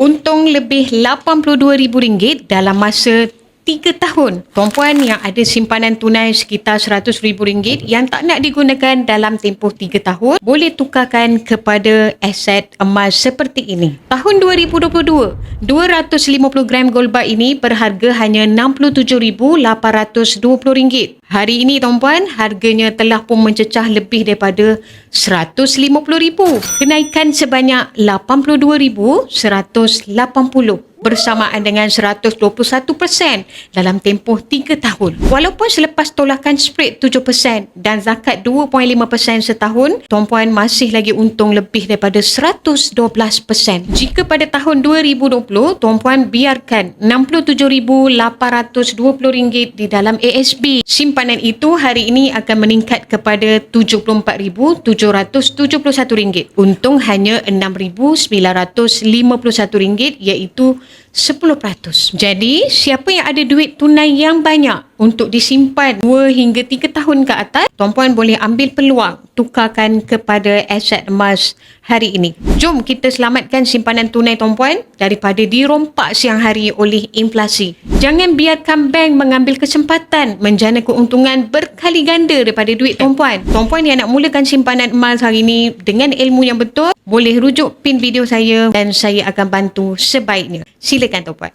untung lebih RM82,000 dalam masa 3 tahun. Perempuan yang ada simpanan tunai sekitar RM100,000 yang tak nak digunakan dalam tempoh 3 tahun boleh tukarkan kepada aset emas seperti ini. Tahun 2022, 250 gram gold bar ini berharga hanya RM67,820. Hari ini tuan-puan, harganya telah pun mencecah lebih daripada RM150,000. Kenaikan sebanyak RM82,180 bersamaan dengan 121% dalam tempoh 3 tahun. Walaupun selepas tolakan spread 7% dan zakat 2.5% setahun, tuan-puan masih lagi untung lebih daripada 112%. Jika pada tahun 2020, tuan-puan biarkan RM67,820 di dalam ASB, simpanan itu hari ini akan meningkat kepada RM74,771. Untung hanya RM6,951 iaitu 10%. Jadi, siapa yang ada duit tunai yang banyak untuk disimpan 2 hingga 3 tahun ke atas, tuan-puan boleh ambil peluang tukarkan kepada aset emas hari ini. Jom kita selamatkan simpanan tunai tuan-puan daripada dirompak siang hari oleh inflasi. Jangan biarkan bank mengambil kesempatan menjana keuntungan berkali ganda daripada duit tuan-puan. Tuan-puan yang nak mulakan simpanan emas hari ini dengan ilmu yang betul, boleh rujuk pin video saya dan saya akan bantu sebaiknya. Silakan tuan-puan.